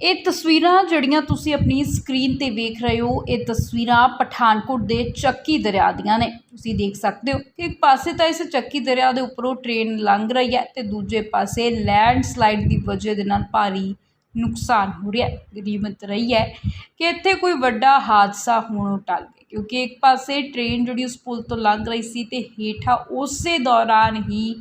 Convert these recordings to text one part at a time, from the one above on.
ਇਹ ਤਸਵੀਰਾਂ ਜਿਹੜੀਆਂ ਤੁਸੀਂ ਆਪਣੀ ਸਕਰੀਨ ਤੇ ਵੇਖ ਰਹੇ ਹੋ, ਇਹ ਤਸਵੀਰਾਂ ਪਠਾਨਕੋਟ ਦੇ ਚੱਕੀ ਦਰਿਆ ਦੀਆਂ ਨੇ। ਤੁਸੀਂ ਦੇਖ ਸਕਦੇ ਹੋ ਕਿ ਇੱਕ ਪਾਸੇ ਤਾਂ ਇਸ ਚੱਕੀ ਦਰਿਆ ਦੇ ਉੱਪਰੋਂ ਟ੍ਰੇਨ ਲੰਘ ਰਹੀ ਹੈ ਤੇ ਦੂਜੇ ਪਾਸੇ ਲੈਂਡਸਲਾਈਡ ਦੀ ਵਜ੍ਹਾ ਦੇ ਨਾਲ ਭਾਰੀ ਨੁਕਸਾਨ ਹੋ ਰਿਹਾ ਹੈ, ਗਰੀਮਤ ਰਹੀ ਹੈ ਕਿ ਇੱਥੇ ਕੋਈ ਵੱਡਾ ਹਾਦਸਾ ਹੋਣੋਂ ਟਲ ਗਿਆ। ਕਿਉਂਕਿ ਇੱਕ ਪਾਸੇ ਟ੍ਰੇਨ ਜਿਹੜੀ ਉਸ ਪੁਲ ਤੋਂ ਲੰਘ ਰਹੀ ਸੀ ਤੇ ਹੇਠਾਂ ਉਸੇ ਦੌਰਾਨ ਹੀ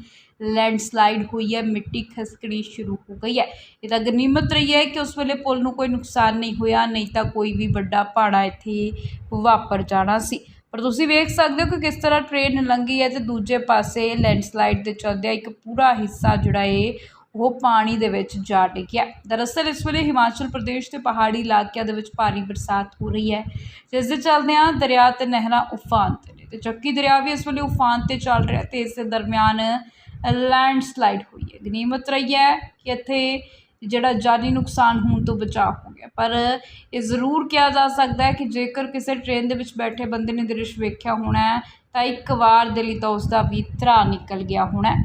ਲੈਂਡਸਲਾਈਡ ਹੋਈ ਹੈ, ਮਿੱਟੀ ਖਸਕਣੀ ਸ਼ੁਰੂ ਹੋ ਗਈ ਹੈ। ਇਹ ਤਾਂ ਗਨੀਮਤ ਰਹੀ ਹੈ ਕਿ ਉਸ ਵੇਲੇ ਪੁਲ ਨੂੰ ਕੋਈ ਨੁਕਸਾਨ ਨਹੀਂ ਹੋਇਆ, ਨਹੀਂ ਤਾਂ ਕੋਈ ਵੀ ਵੱਡਾ ਪਹਾੜਾ ਇੱਥੇ ਵਾਪਰ ਜਾਣਾ ਸੀ। ਪਰ ਤੁਸੀਂ ਵੇਖ ਸਕਦੇ ਹੋ ਕਿ ਕਿਸ ਤਰ੍ਹਾਂ ਟ੍ਰੇਨ ਲੰਘੀ ਹੈ ਤੇ ਦੂਜੇ ਪਾਸੇ ਲੈਂਡਸਲਾਈਡ ਦੇ ਚਲਦਿਆਂ ਇੱਕ ਪੂਰਾ ਹਿੱਸਾ ਜਿਹੜਾ ਏ, ਉਹ ਪਾਣੀ ਦੇ ਵਿੱਚ ਜਾ ਡਿੱਗਿਆ। ਦਰਅਸਲ ਇਸ ਵੇਲੇ ਹਿਮਾਚਲ ਪ੍ਰਦੇਸ਼ ਦੇ ਪਹਾੜੀ ਇਲਾਕਿਆਂ ਦੇ ਵਿੱਚ ਭਾਰੀ ਬਰਸਾਤ ਹੋ ਰਹੀ ਹੈ। ਜਿਸ ਦੇ ਚਲਦਿਆਂ ਦਰਿਆ ਤੇ ਨਹਿਰਾਂ ਉਫਾਨ ਤੇ ਨੇ ਤੇ ਚੱਕੀ ਦਰਿਆ ਵੀ ਇਸ ਵੇਲੇ ਉਫਾਨ ਤੇ ਚੱਲ ਰਿਹਾ ਤੇ ਇਸ ਦੇ ਦਰਮਿਆਨ ਲੈਂਡਸਲਾਈਡ ਹੋਈ ਹੈ। ਗਨੀਮਤ ਰਹੀ ਹੈ ਕਿ ਇੱਥੇ ਜਿਹੜਾ ਜਾਨੀ ਨੁਕਸਾਨ ਹੋਣ ਤੋਂ ਬਚਾਅ ਹੋ ਗਿਆ। ਪਰ ਇਹ ਜ਼ਰੂਰ ਕਿਹਾ ਜਾ ਸਕਦਾ ਹੈ ਕਿ ਜੇਕਰ ਕਿਸੇ ਟ੍ਰੇਨ ਦੇ ਵਿੱਚ ਬੈਠੇ ਬੰਦੇ ਨੇ ਦ੍ਰਿਸ਼ ਵੇਖਿਆ ਹੋਣਾ ਤਾਂ ਇੱਕ ਵਾਰ ਦੇ ਲਈ ਤਾਂ ਉਸ ਦਾ ਵੀ ਧਰਾ ਨਿਕਲ ਗਿਆ ਹੋਣਾ